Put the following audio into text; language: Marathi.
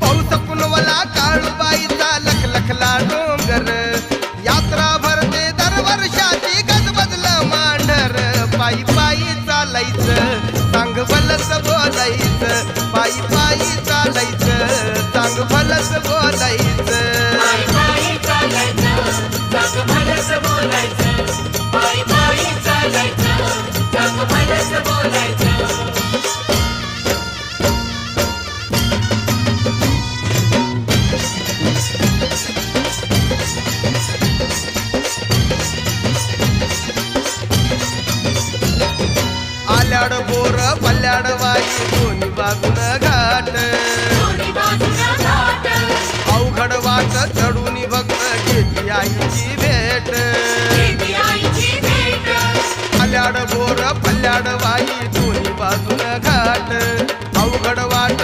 पाऊस कुणवला काळूबाईचा लख लखला डोंगर. यात्रा भरते दरवर्षाची गजबजलं मांढर. पायी पायी चालायचं सांग भलस बोलायचं. पायी पायी चालायचं सांग भलस बोलायचं. आल्याड बोर पल्ल्याड वाई दोन्ही बाजून घाट. अवघड वाट चढून भक्त घेतली आईची भेट. आल्याड बोर पल्ल्याड वाई दोन्ही बाजून घाट. अवघड वाट